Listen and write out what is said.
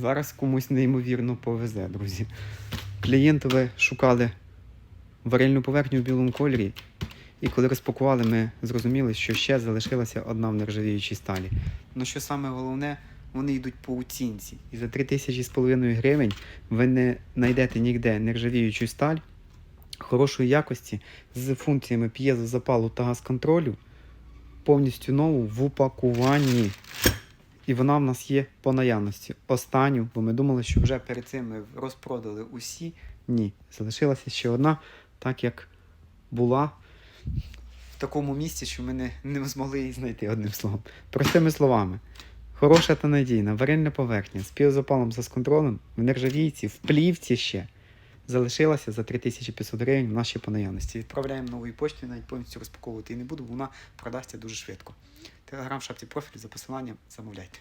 Зараз комусь неймовірно повезе, друзі. Клієнти шукали варильну поверхню в білому кольорі, і коли розпакували, ми зрозуміли, що ще залишилася одна в нержавіючій сталі. Ну що саме головне, вони йдуть по оцінці. І за 3 тисячі з половиною гривень ви не знайдете ніде нержавіючу сталь хорошої якості з функціями п'єзозапалу та газконтролю, повністю нову в упакуванні. І вона в нас є по наявності. Останню, бо ми думали, що вже перед цим ми розпродали усі. Ні, залишилася ще одна, так як була в такому місці, що ми не, не змогли її знайти одним словом. Простими словами, хороша та надійна варильна поверхня з піозапалом за контролем в нержавійці, в плівці ще залишилася за 3500 гривень в нашій по наявності. Відправляємо новою поштою, навіть повністю розпаковувати і не буду, бо вона продасться дуже швидко. Телеграм в шапці профілю за посиланням замовляйте.